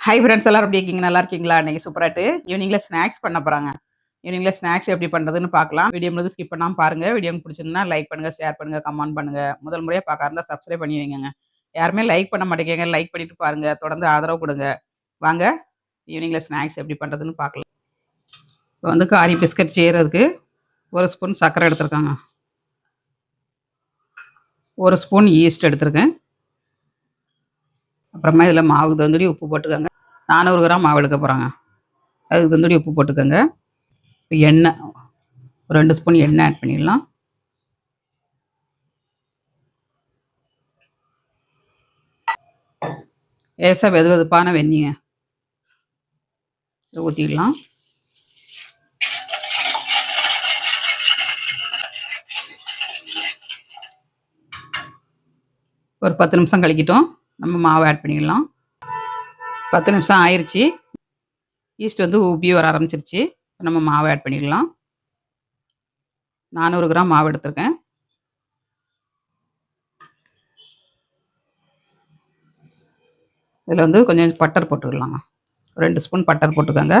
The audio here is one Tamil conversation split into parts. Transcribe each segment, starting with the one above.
ஹை ஃப்ரெண்ட்ஸ் எல்லாரும் எப்படி இருக்கீங்க? நல்லா இருக்கீங்களா? இன்னைக்கு சூப்பராட்டு ஈவினிங்ல ஸ்நாக்ஸ் பண்ண போறாங்க. ஈவினிங்ல ஸ்நாக்ஸ் எப்படி பண்றதுன்னு பார்க்கலாம். வீடியோ முழுது ஸ்கிப் பண்ணாம பாருங்க. வீடியோ பிடிச்சிருந்தா லைக் பண்ணுங்க ஷேர் பண்ணுங்க கமெண்ட் பண்ணுங்க. முதல் முறையா பார்க்க இருந்தா சப்ஸ்கிரைப் பண்ணி வைங்க யாருமே லைக் பண்ண மாட்டேங்க லைக் பண்ணிட்டு பாருங்க. தொடர்ந்து ஆதரவு கொடுங்க. வாங்க ஈவினிங்ல ஸ்நாக்ஸ் எப்படி பண்றதுன்னு பார்க்கலாம். இப்போ வந்து காரி பிஸ்கட் செய்யறதுக்கு ஒரு ஸ்பூன் சர்க்கரை எடுத்திருக்காங்க. ஒரு ஸ்பூன் ஈஸ்ட் எடுத்திருக்கேன். அப்புறமா இதில் மாவு தந்துடி உப்பு போட்டுக்கோங்க. நானூறு கிராம் மாவு எடுக்க போகிறாங்க அதுக்கு தந்துடி உப்பு போட்டுக்கோங்க. இப்போ எண்ணெய் ஒரு ரெண்டு ஸ்பூன் எண்ணெய் ஆட் பண்ணிடலாம். லேசாக வெது வெதுப்பான வெந்நீங்க ஊற்றிடலாம் ஒரு பத்து நிமிஷம் கழிக்கட்டும். நம்ம மாவு ஆட் பண்ணிடலாம். பத்து நிமிஷம் ஆயிடுச்சு ஈஸ்ட் வந்து உப்பி வர ஆரம்பிச்சிருச்சு. நம்ம மாவு ஆட் பண்ணிக்கலாம் நானூறு கிராம் மாவு எடுத்திருக்கேன். இதில் வந்து கொஞ்சம் பட்டர் போட்டுக்கலாங்க. ரெண்டு ஸ்பூன் பட்டர் போட்டுக்கோங்க.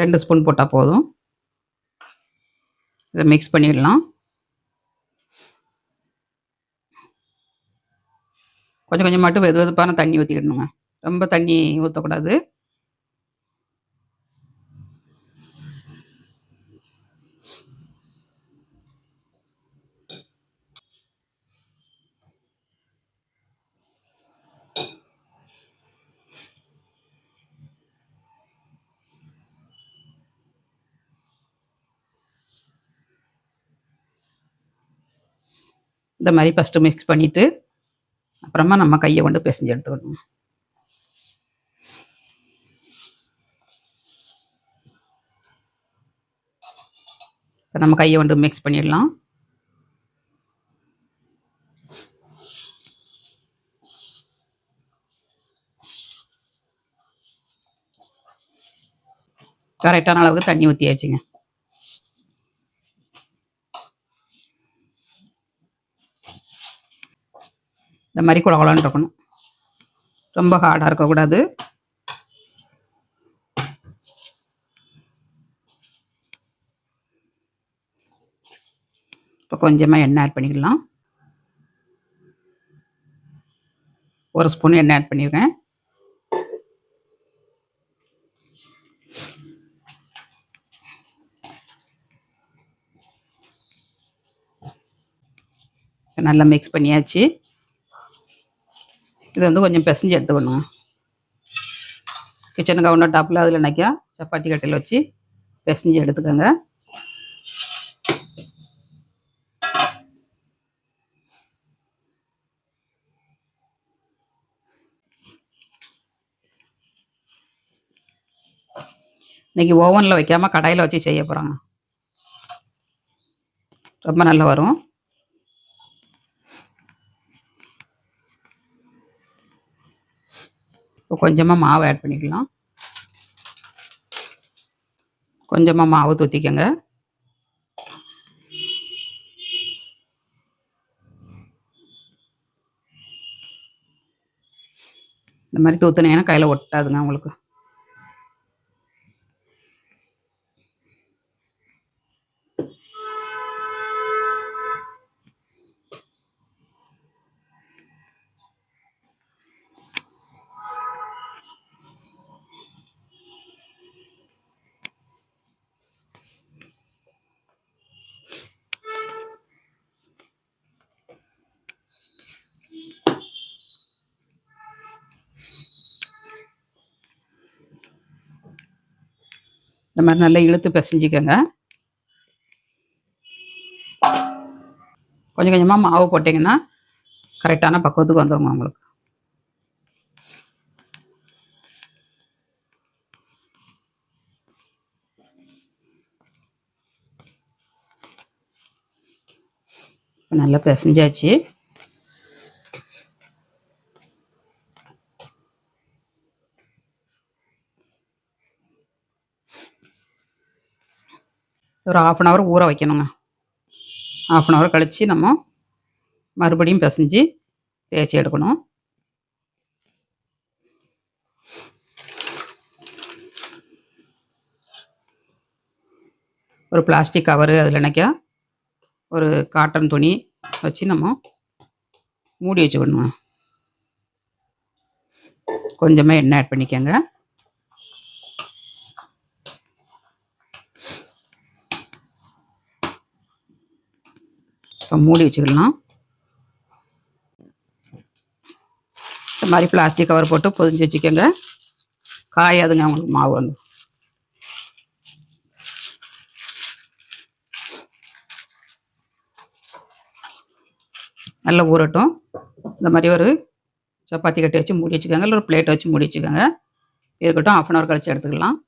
ரெண்டு ஸ்பூன் போட்டால் போதும். இதை மிக்ஸ் பண்ணிடலாம். கொஞ்சம் கொஞ்சம் மட்டும் வெது வெதுப்பான தண்ணி ஊற்றிடணுங்க ரொம்ப தண்ணி ஊற்றக்கூடாது இந்த மாதிரி ஃபஸ்ட்டு மிக்ஸ் பண்ணிவிட்டு அப்புறமா நம்ம கையை கொண்டு பிசைஞ்சு எடுத்துக்கணும். இப்போ நம்ம கையை கொண்டு மிக்ஸ் பண்ணிடலாம். கரெக்டான அளவுக்கு தண்ணி ஊற்றியாச்சுங்க இந்த மாதிரி குளகுளன்னு இருக்கணும் ரொம்ப ஹார்டாக இருக்கக்கூடாது. இப்போ கொஞ்சமாக எண்ணெய் ஆட் பண்ணிக்கலாம். ஒரு ஸ்பூன் எண்ணெய் ஆட் பண்ணியிருக்கேன் நல்லா மிக்ஸ் பண்ணியாச்சு. இது வந்து கொஞ்சம் பிசைஞ்சு எடுத்துக்கணும். கிச்சனுக்கு கவுண்டர் டாப்பில் அதில் நினைக்கா சப்பாத்தி கட்டையில் வச்சு பிசைஞ்சு எடுத்துக்கோங்க. இன்னைக்கு ஓவனில் வைக்காமல் கடாயில் வச்சு செய்ய போகிறாங்க ரொம்ப நல்லா வரும். இப்போ கொஞ்சமாக மாவு ஆட் பண்ணிக்கலாம். கொஞ்சமாக மாவு தூத்திக்கங்க. இந்த மாதிரி தூத்துனீங்கன்னா கையில் ஒட்டாதுங்க உங்களுக்கு. இந்த மாதிரி நல்லா இழுத்து பிசைஞ்சிக்கோங்க. கொஞ்சம் கொஞ்சமாக மாவு போட்டிங்கன்னா கரெக்டான பக்குவத்துக்கு வந்துடுங்க உங்களுக்கு. நல்லா பிசைஞ்சாச்சு. ஒரு ஆஃப் அன் ஹவர் ஊற வைக்கணுங்க. ஆஃப் அன் ஹவர் கழித்து நம்ம மறுபடியும் பிசைஞ்சு தேய்ச்சி எடுக்கணும். ஒரு பிளாஸ்டிக் கவரு அதில் நினைக்க ஒரு காட்டன் துணி வச்சு நம்ம மூடி வச்சுக்கணுங்க. கொஞ்சமாக எண்ணெய் ஆட் பண்ணிக்கோங்க. இப்போ மூடி வச்சுக்கலாம். இந்த மாதிரி பிளாஸ்டிக் கவர் போட்டு பொதிஞ்சு வச்சுக்கோங்க. காயாதுங்க அவங்களுக்கு மாவு வந்து. நல்லா ஊறட்டும். இந்த மாதிரி ஒரு சப்பாத்தி கட்டி வச்சு மூடி வச்சுக்கோங்க. இல்லை ஒரு பிளேட்டை வச்சு மூடி வச்சுக்கோங்க. இருக்கட்டும் ஆஃப் அன் ஹவர் கழிச்சு எடுத்துக்கலாம்.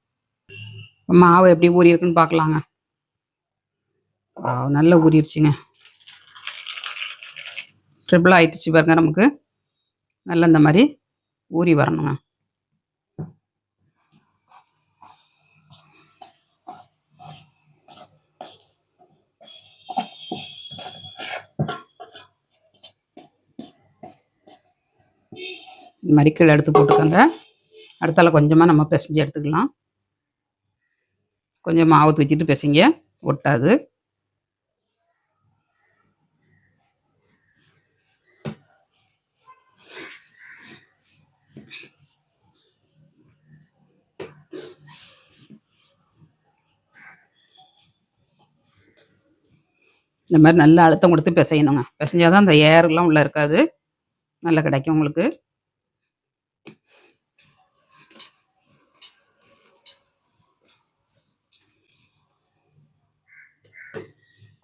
மாவு எப்படி ஊறி இருக்குன்னு பார்க்கலாங்க நல்லா ஊறிடுச்சுங்க ட்ரிபிள் ஆகிடுச்சு பாருங்க நமக்கு. நல்லா இந்த மாதிரி ஊறி வரணுங்க. இந்த மாதிரி கீழே எடுத்து போட்டுக்கோங்க. அடுத்தால கொஞ்சமாக நம்ம பிசைஞ்சு எடுத்துக்கலாம். கொஞ்சம் மாவு வச்சுட்டு பிசைங்க. ஒட்டாது. இந்த மாதிரி நல்லா அழுத்தம் கொடுத்து பிசையணுங்க. பிசைஞ்சாதான் அந்த ஏர்லாம் உள்ளே இருக்காது. நல்லா கிடைக்கும் உங்களுக்கு.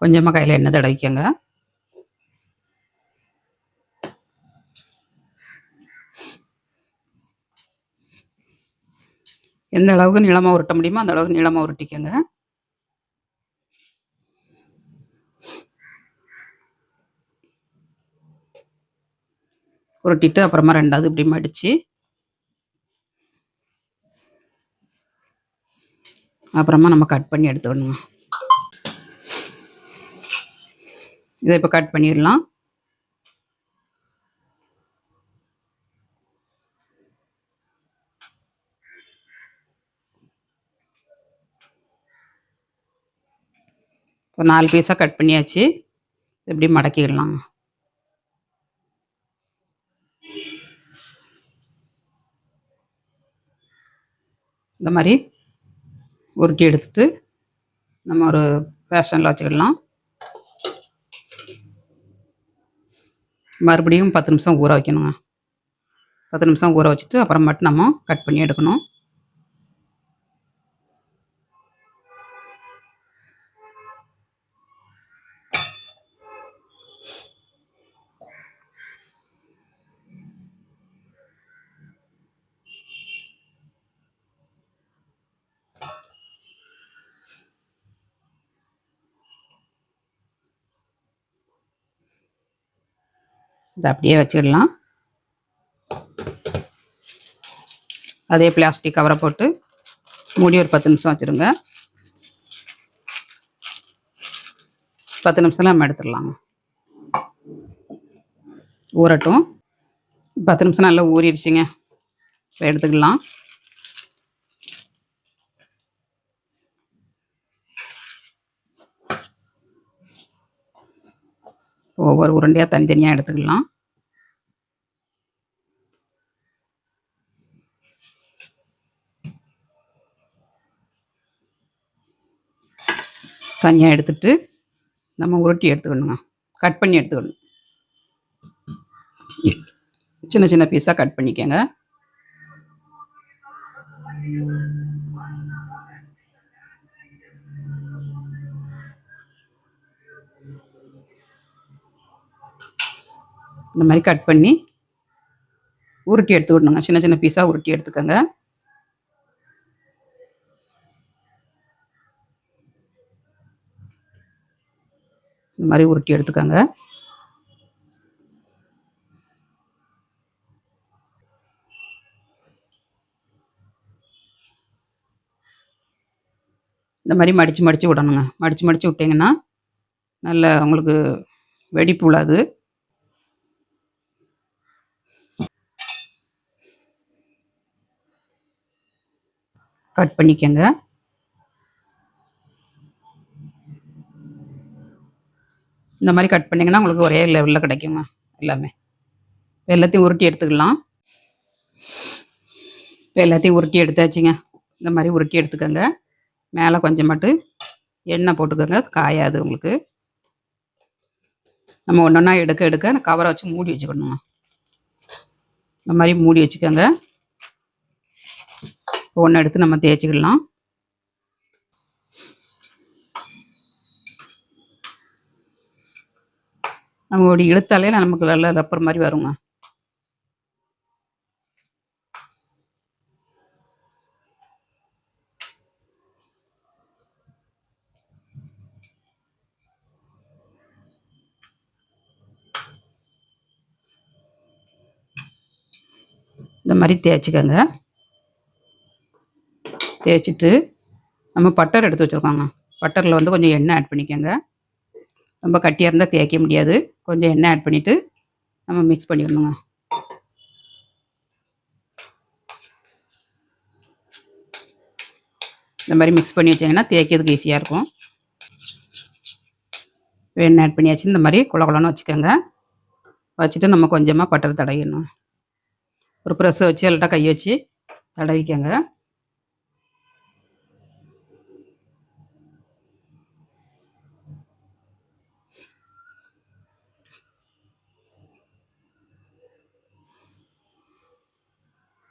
கொஞ்சமாக கையில் எண்ணெய் தடவிக்கங்க. எந்த அளவுக்கு நீளமாக உருட்ட முடியுமோ அந்த அளவுக்கு நீளமாக உருட்டிக்கங்க. உருட்டிட்டு அப்புறமா ரெண்டாவது இப்படி மடித்து அப்புறமா நம்ம கட் பண்ணி எடுத்துக்கணுங்க இதை இப்போ கட் பண்ணிடலாம். இப்போ நாலு பீஸாக கட் பண்ணியாச்சு. இப்படி மடக்கிடலாங்க இந்த மாதிரி உருட்டி எடுத்துட்டு நம்ம ஒரு பேஷனில் வச்சுக்கிடலாம் மறுபடியும் பத்து நிமிஷம் ஊற வைக்கணுங்க. பத்து நிமிஷம் ஊற வச்சுட்டு அப்புறம் மட்டும் நம்ம கட் பண்ணி எடுக்கணும். இதை அப்படியே வச்சிடலாம். அதே பிளாஸ்டிக் கவரை போட்டு மூடி ஒரு பத்து நிமிஷம் வச்சுருங்க. பத்து நிமிஷம்லாம் நம்ம எடுத்துடலாங்க ஊறட்டும். பத்து நிமிஷம் நல்லா ஊறிடுச்சிங்க. இப்போ எடுத்துக்கலாம். ஒவ்வொரு உருண்டையாக தனித்தனியாக எடுத்துக்கலாம். தனியாக எடுத்துட்டு நம்ம உருட்டி எடுத்துக்கணுங்க. கட் பண்ணி எடுத்துக்கணும். சின்ன சின்ன பீஸாக கட் பண்ணிக்கோங்க. இந்த மாதிரி கட் பண்ணி உருட்டி எடுத்துக்கணுங்க சின்ன சின்ன பீஸாக உருட்டி எடுத்துக்கோங்க. இந்த மாதிரி உருட்டி எடுத்துக்கோங்க. இந்த மாதிரி மடித்து மடித்து விடணுங்க. மடித்து மடித்து விட்டிங்கன்னா நல்ல உங்களுக்கு வெடிப்பு விழாது கட் பண்ணிக்கோங்க. இந்த மாதிரி கட் பண்ணிங்கன்னா உங்களுக்கு ஒரே லெவலில் கிடைக்குங்க எல்லாமே. எல்லாத்தையும் உருட்டி எடுத்துக்கலாம். இப்போ எல்லாத்தையும் உருட்டி எடுத்தாச்சுங்க. இந்த மாதிரி உருட்டி எடுத்துக்கோங்க. மேலே கொஞ்சம் மட்டும் எண்ணெய் போட்டுக்கோங்க காயாது உங்களுக்கு. நம்ம ஒன்று ஒன்றா எடுக்க எடுக்க கவரை வச்சு மூடி வச்சுக்கணுங்க. இந்த மாதிரி மூடி வச்சுக்கோங்க. ஒன்று எடுத்து நம்ம தேய்ச்சிக்கலாம். நம்ம இப்படி இழுத்தாலே நமக்கு நல்ல ரப்பர் மாதிரி வருங்க. இந்த மாதிரி தேய்ச்சிக்கோங்க. தேய்ச்சிட்டு நம்ம பட்டர் எடுத்து வச்சுருக்கோங்க. பட்டரில் வந்து கொஞ்சம் எண்ணெய் ஆட் பண்ணிக்கோங்க. ரொம்ப கட்டியாக இருந்தால் தேய்க்க முடியாது. கொஞ்சம் எண்ணெய் ஆட் பண்ணிவிட்டு நம்ம மிக்ஸ் பண்ணிக்கணுங்க. இந்த மாதிரி மிக்ஸ் பண்ணி வச்சிங்கன்னா தேய்க்கிறதுக்கு ஈஸியாக இருக்கும். எண்ணெய் ஆட் பண்ணியாச்சு. இந்த மாதிரி குள குளன்னு வச்சுக்கோங்க. வச்சுட்டு நம்ம கொஞ்சமாக பட்டர் தடவிடணும். ஒரு ப்ரெஸ்ஸை வச்சு எல்லாம் கை வச்சு தடவிக்கோங்க.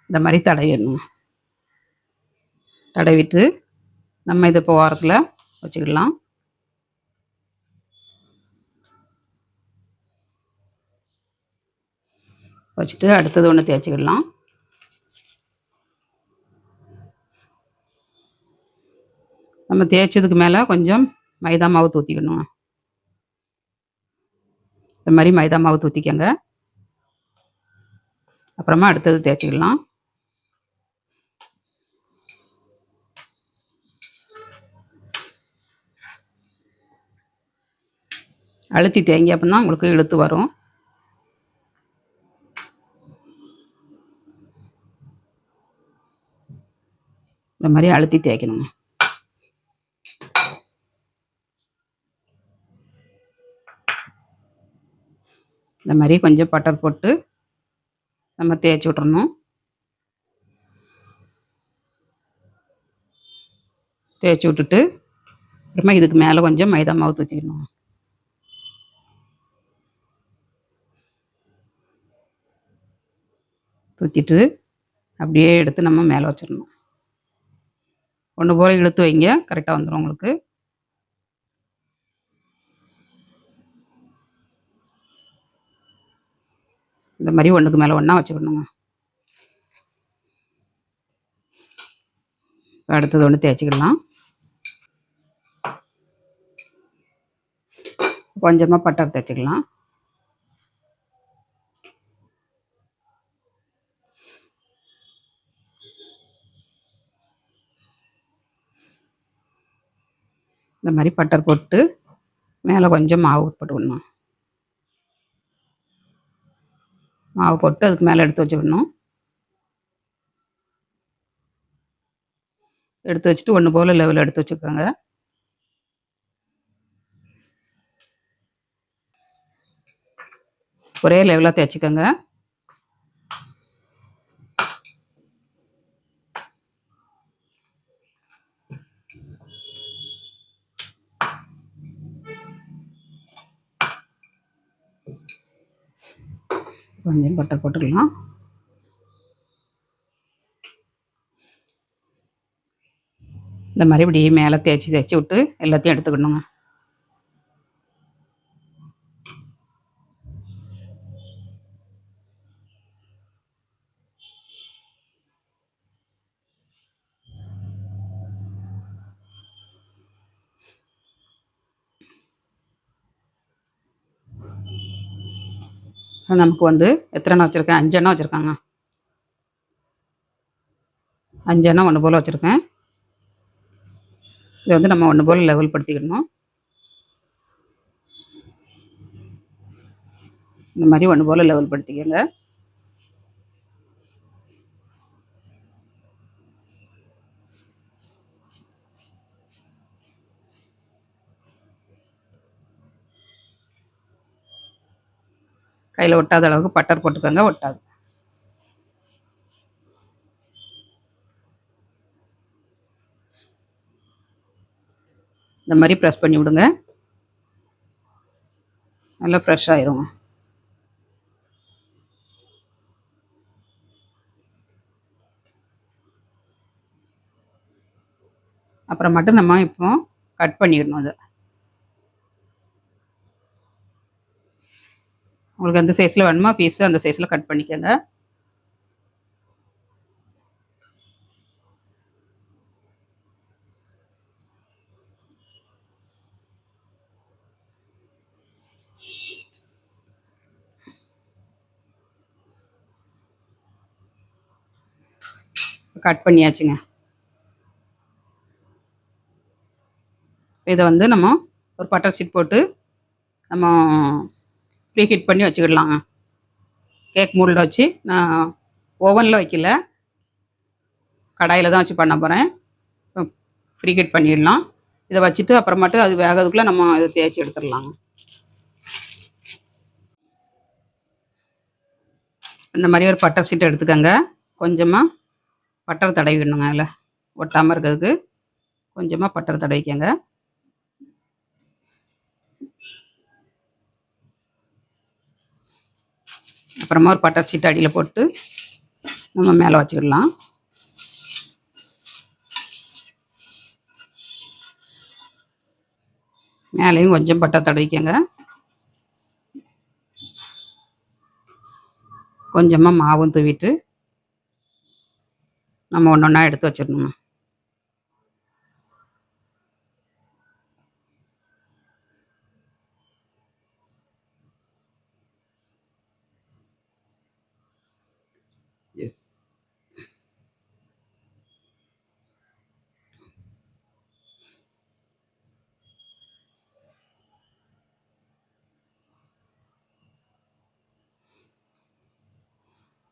இந்த மாதிரி தடவிடணும். தடவிட்டு நம்ம இதை இப்போ ஓரத்தில் வச்சுக்கலாம் வச்சுட்டு அடுத்தது ஒன்று தேய்ச்சிக்கிடலாம். நம்ம தேய்ச்சதுக்கு மேலே கொஞ்சம் மைதா மாவு தூத்திக்கணும். இந்த மாதிரி மைதா மாவு தூற்றிக்கங்க அப்புறமா அடுத்தது தேய்ச்சிக்கலாம் அழுத்தி தேங்கி அப்படின்னா உங்களுக்கு இழுத்து வரும். இந்த மாதிரி அழுத்தி தேய்க்கணுங்க. இந்த மாதிரி கொஞ்சம் பட்டர் போட்டு நம்ம தேய்ச்சி விட்றணும் தேய்ச்சி விட்டுட்டு அப்புறமா இதுக்கு மேலே கொஞ்சம் மைதா மாவு தூத்திக்கணும். தூத்திட்டு அப்படியே எடுத்து நம்ம மேலே வச்சிடணும். ஒன்று போல் இழுத்து வைங்க. கரெக்டாக வந்துடும் உங்களுக்கு. இந்த மாதிரி ஒன்றுக்கு மேலே ஒன்றா வச்சுக்கணுங்க. அடுத்தது ஒன்று தேய்ச்சிக்கலாம். கொஞ்சமாக பட்டர் தேய்ச்சிக்கலாம். இந்த மாதிரி பட்டர் போட்டு மேலே கொஞ்சம் மாவு போட்டுக்கணும். மாவு போட்டு அதுக்கு மேலே எடுத்து வச்சுக்கணும். எடுத்து வச்சுட்டு ஒன்று போல் லெவலில் எடுத்து வச்சுக்கோங்க. ஒரே லெவலாக தேய்ச்சிக்கோங்க. கொஞ்சம் கொட்டை போட்டுக்கலாம். இந்த மாதிரி இப்படி மேலே தேய்ச்சி தேய்ச்சி விட்டு எல்லாத்தையும் எடுத்துக்கணுங்க. நமக்கு வந்து எத்தனை வச்சுருக்கேன்? அஞ்சு வச்சுருக்காங்க. அஞ்சு ஒன்று போல் வச்சுருக்கேன். இதை வந்து நம்ம ஒன்று போல் லெவல் படுத்திக்கணும். இந்த மாதிரி ஒன்று போல் லெவல் படுத்திக்கங்க. கையில் ஒட்டாத அளவுக்கு பட்டர் போட்டுக்கோங்க ஒட்டாது. இந்த மாதிரி ப்ரெஸ் பண்ணி விடுங்க. நல்லா ஃப்ரெஷ் ஆயிருங்க. அப்புறம் மட்டும் நம்ம இப்போ கட் பண்ணிடணும் அதை. உங்களுக்கு எந்த சைஸில் வேணுமோ பீஸு அந்த சைஸில் கட் பண்ணிக்கோங்க. கட் பண்ணியாச்சுங்க. இதை வந்து நம்ம ஒரு பட்டர் ஷீட் போட்டு நம்ம ப்ரீ ஹீட் பண்ணி வச்சுக்கிடலாங்க. கேக் மூல்டில் வச்சு நான் ஓவனில் வைக்கல. கடாயில் தான் வச்சு பண்ண போகிறேன் ப்ரீ ஹீட் பண்ணிடலாம். இதை வச்சுட்டு அப்புறமாட்டு அது வேகிறதுக்குள்ளே நம்ம இதை தேய்ச்சி எடுத்துடலாங்க. இந்த மாதிரி ஒரு பட்டர் சீட்டை எடுத்துக்கோங்க. கொஞ்சமாக பட்டர் தடவிடணுங்க அதில். ஒட்டாமல் இருக்கிறதுக்கு கொஞ்சமாக பட்டர் தடவிக்கங்க. அப்புறமா ஒரு பட்டர் சீட் அடியில் போட்டு நம்ம மேலே வச்சுக்கிடலாம் மேலேயும் கொஞ்சம் பட்டர் தடவிக்கங்க. கொஞ்சமாக மாவும் தூவிட்டு நம்ம ஒன்று ஒன்றா எடுத்து வச்சிடணுமா?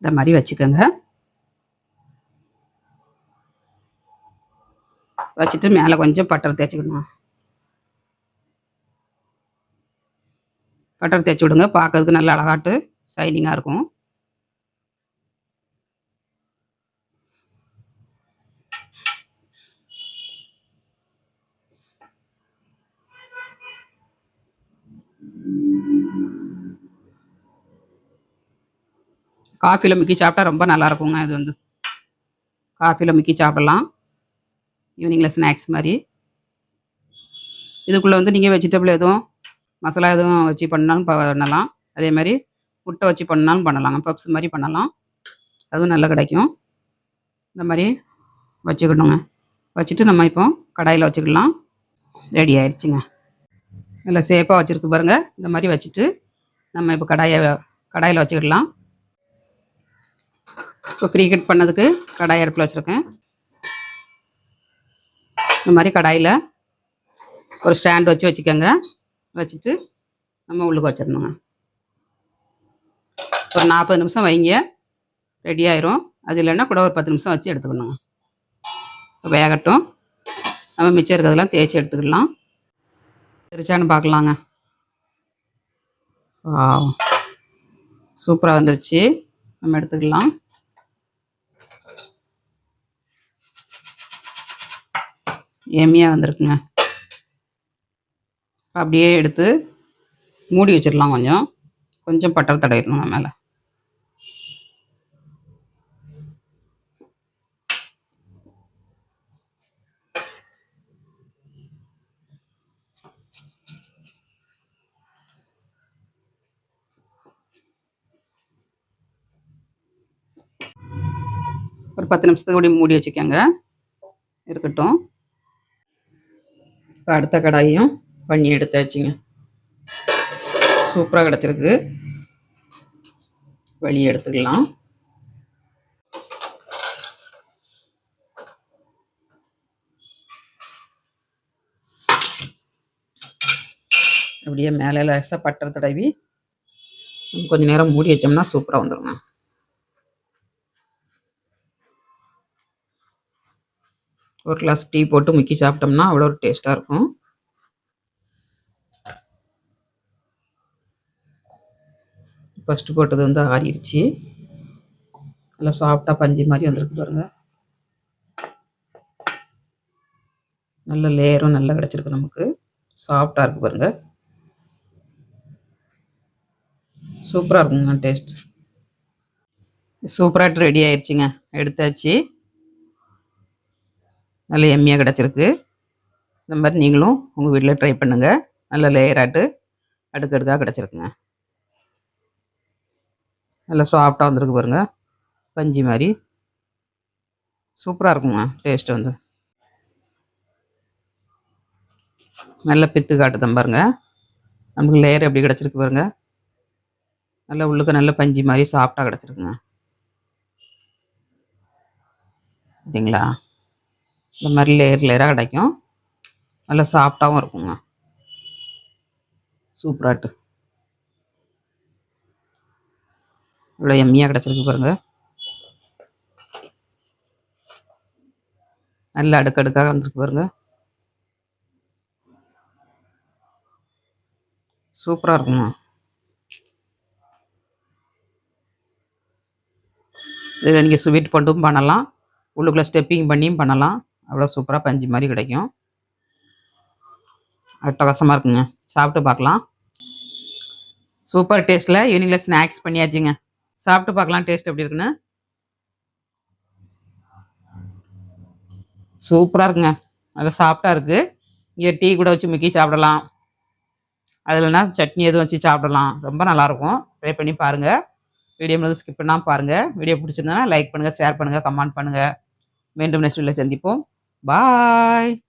இந்த மாதிரி வச்சுக்கோங்க. வச்சுட்டு மேலே கொஞ்சம் பட்டர் தேய்ச்சிக்கணும். பட்டர் தேய்ச்சி விடுங்க. பார்க்கறதுக்கு நல்ல அழகாட்டு ஷைனிங்காக இருக்கும். காஃபியில் முக்கி சாப்பிட்டா ரொம்ப நல்லா இருக்குங்க. இது வந்து காஃபியில் முக்கி சாப்பிடலாம். ஈவினிங்கில் ஸ்நாக்ஸ் மாதிரி. இதுக்குள்ளே வந்து நீங்கள் வெஜிடபிள் எதுவும் மசாலா எதுவும் வச்சு பண்ணாலும் பண்ணலாம். அதே மாதிரி முட்டை வச்சு பண்ணாலும் பண்ணலாங்க. பப்ஸ் மாதிரி பண்ணலாம். அதுவும் நல்லா கிடைக்கும். இந்த மாதிரி வச்சுக்கணுங்க. வச்சுட்டு நம்ம இப்போ கடாயில் வச்சுக்கலாம். ரெடி ஆயிடுச்சுங்க நல்லா சேஃபாக வச்சுருக்கு பாருங்கள் இந்த மாதிரி வச்சுட்டு நம்ம இப்போ கடாயை கடாயில் வச்சுக்கிடலாம் இப்போ ப்ரீ கட் பண்ணதுக்கு கடாய் அடுப்பில் வச்சுருக்கேன். இந்த மாதிரி கடாயில் ஒரு ஸ்டாண்ட் வச்சு வச்சுக்கோங்க. வச்சுட்டு நம்ம உள்ளுக்கு வச்சிடணுங்க. ஒரு நாற்பது நிமிஷம் வைங்க. ரெடி ஆயிரும். அது இல்லைன்னா கூட ஒரு பத்து நிமிஷம் வச்சு எடுத்துக்கணுங்க. வேகட்டும். நம்ம மிச்சம் இருக்கிறதெல்லாம் தேய்ச்சி எடுத்துக்கலாம். தெரிச்சான்னு பார்க்கலாங்க. சூப்பராக வந்துருச்சு. நம்ம எடுத்துக்கலாம். ஏமியாக வந்திருக்குங்க. அப்படியே எடுத்து மூடி வச்சிடலாம் கொஞ்சம். கொஞ்சம் பட்டர் தடவிடணும் மேலே. ஒரு பத்து நிமிஷத்துக்கு அப்படி மூடி வச்சுக்கோங்க. இருக்கட்டும். இப்போ அடுத்த கடாயும் பண்ணி எடுத்தாச்சுங்க. சூப்பராக கிடச்சிருக்கு. வெளியே எடுத்துக்கலாம். அப்படியே மேலே லேசாக பட்டர் தடவி கொஞ்சம் நேரம் மூடி வச்சோம்னா சூப்பராக வந்துடுங்க ஒரு கிளாஸ் டீ போட்டு முக்கி சாப்பிட்டோம்னா அவ்வளோ ஒரு டேஸ்ட்டாக இருக்கும். ஃபஸ்ட்டு போட்டது வந்து ஆறிடுச்சு. நல்லா சாஃப்டாக பஞ்சு மாதிரி வந்திருக்கு பாருங்க. நல்ல லேயரும் நல்லா கிடச்சிருக்கு நமக்கு. சாஃப்டாக இருக்கு பாருங்க. சூப்பராக இருக்குங்க டேஸ்ட் சூப்பராக ரெடி ஆயிடுச்சுங்க எடுத்தாச்சு. நல்ல எம்மியாக கிடச்சிருக்கு. இந்த மாதிரி நீங்களும் உங்கள் வீட்டில் ட்ரை பண்ணுங்கள் நல்ல லேயராட்டு அடுக்கடுக்காக கிடச்சிருக்குங்க. நல்லா சாஃப்டாக வந்திருக்கு பாருங்க. பஞ்சு மாதிரி. சூப்பராக இருக்குங்க டேஸ்ட் வந்து. நல்ல பித்து காட்டுதான் பாருங்க. நமக்கு லேயர் எப்படி கிடச்சிருக்கு பாருங்க. நல்லா உள்ளுக்கு நல்ல பஞ்சு மாதிரி சாஃப்டாக கிடச்சிருக்குங்க. சரிங்களா? இந்த மாதிரி லேயர் லேயராக கிடைக்கும். நல்லா சாஃப்டாகவும் இருக்குங்க. சூப்பராட்டு இவ்வளோ எம்மியாக கிடச்சிருக்கு பாருங்க. நல்ல அடுக்கடுக்காக வந்துருக்கு பாருங்க. சூப்பராக இருக்குங்க. இதில் நீங்கள் ஸ்வீட் பண்ணிட்டும் பண்ணலாம். உள்ளுக்குள்ளே ஸ்டெப்பிங் பண்ணியும் பண்ணலாம். அவ்வளோ சூப்பராக பஞ்சு மாதிரி கிடைக்கும். அட்டகாசமாக இருக்குங்க. சாப்பிட்டு பார்க்கலாம். சூப்பர் டேஸ்ட்டில் ஈவினிங்கில் ஸ்நாக்ஸ் பண்ணியாச்சுங்க. சாப்பிட்டு பார்க்கலாம் டேஸ்ட் எப்படி இருக்குன்னு. சூப்பராக இருக்குங்க. நல்லா சாப்பிட்டா இருக்குது இங்கே டீ கூட வச்சு முக்கி சாப்பிடலாம். அதுலனா சட்னி எதுவும் வச்சு சாப்பிடலாம். ரொம்ப நல்லாயிருக்கும் ட்ரை பண்ணி பாருங்கள் வீடியோ வந்து ஸ்கிப் பண்ணால் பாருங்கள் வீடியோ பிடிச்சிருந்தனா லைக் பண்ணுங்கள் ஷேர் பண்ணுங்கள் கமெண்ட் பண்ணுங்கள் மீண்டும் நெக்ஸ்ட் வீடியோவில் சந்திப்போம். Bye.